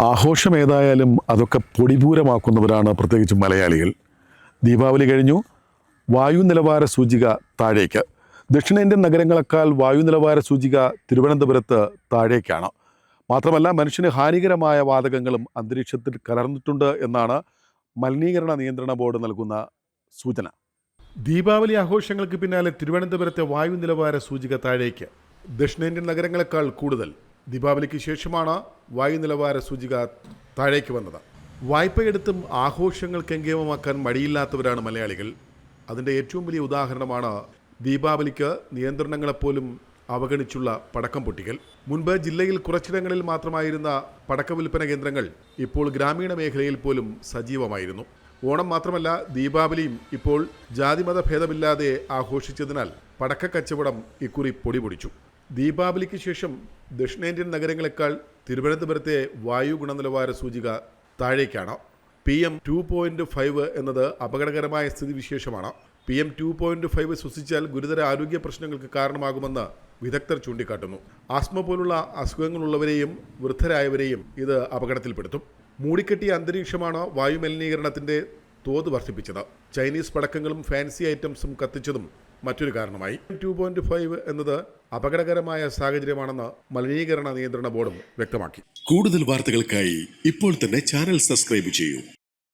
ആഘോഷം ഏതായാലും അതൊക്കെ പൊടിപൂരമാക്കുന്നവരാണ് പ്രത്യേകിച്ച് മലയാളികൾ. ദീപാവലി കഴിഞ്ഞു. വായു നിലവാര സൂചിക താഴേക്ക്. ദക്ഷിണേന്ത്യൻ നഗരങ്ങളെക്കാൾ വായു നിലവാര സൂചിക തിരുവനന്തപുരത്ത് താഴേക്കാണ്. മാത്രമല്ല മനുഷ്യന് ഹാനികരമായ വാതകങ്ങളും അന്തരീക്ഷത്തിൽ കലർന്നിട്ടുണ്ട് എന്നാണ് മലിനീകരണ നിയന്ത്രണ ബോർഡ് നൽകുന്ന സൂചന. ദീപാവലി ആഘോഷങ്ങൾക്ക് പിന്നാലെ തിരുവനന്തപുരത്തെ വായു നിലവാര സൂചിക താഴേക്ക്. ദക്ഷിണേന്ത്യൻ നഗരങ്ങളെക്കാൾ കൂടുതൽ ദീപാവലിക്ക് ശേഷമാണ് വായു നിലവാര സൂചിക താഴേക്ക് വന്നത്. വായ്പയെടുത്തും ആഘോഷങ്ങൾ കെങ്കേമമാക്കാൻ മടിയില്ലാത്തവരാണ് മലയാളികൾ. അതിന്റെ ഏറ്റവും വലിയ ഉദാഹരണമാണ് ദീപാവലിക്ക് നിയന്ത്രണങ്ങളെപ്പോലും അവഗണിച്ചുള്ള പടക്കം പൊട്ടിക്കൽ. മുൻപ് ജില്ലയിൽ കുറച്ചിടങ്ങളിൽ മാത്രമായിരുന്ന പടക്ക വിൽപ്പന കേന്ദ്രങ്ങൾ ഇപ്പോൾ ഗ്രാമീണ മേഖലയിൽ പോലും സജീവമായിരുന്നു. ഓണം മാത്രമല്ല ദീപാവലിയും ഇപ്പോൾ ജാതിമത ഭേദമില്ലാതെ ആഘോഷിച്ചതിനാൽ പടക്ക കച്ചവടം ഇക്കുറി പൊടി പൊടിച്ചു ദീപാവലിക്ക് ശേഷം ദക്ഷിണേന്ത്യൻ നഗരങ്ങളെക്കാൾ തിരുവനന്തപുരത്തെ വായു ഗുണനിലവാര സൂചിക താഴേക്കാണ്. P M two point five എന്നത് അപകടകരമായ സ്ഥിതിവിശേഷമാണ് P M two point five ശ്വസിച്ചാൽ ഗുരുതര ആരോഗ്യ പ്രശ്നങ്ങൾക്ക് കാരണമാകുമെന്ന് വിദഗ്ധർ ചൂണ്ടിക്കാട്ടുന്നു. ആസ്മ പോലുള്ള അസുഖങ്ങളുള്ളവരെയും വൃദ്ധരായവരെയും ഇത് അപകടത്തിൽപ്പെടുത്തും. മൂടിക്കെട്ടിയ അന്തരീക്ഷമാണ് വായുമലിനീകരണത്തിന്റെ തോത് വർദ്ധിപ്പിച്ചത്. ചൈനീസ് പടക്കങ്ങളും ഫാൻസി ഐറ്റംസും കത്തിച്ചതും മറ്റൊരു കാരണമായി. ടു പോയിന്റ് ഫൈവ് എന്നത് അപകടകരമായ സാഹചര്യമാണെന്ന് മലിനീകരണ നിയന്ത്രണ ബോർഡും വ്യക്തമാക്കി. കൂടുതൽ വാർത്തകൾക്കായി ഇപ്പോൾ തന്നെ ചാനൽ സബ്സ്ക്രൈബ് ചെയ്യൂ.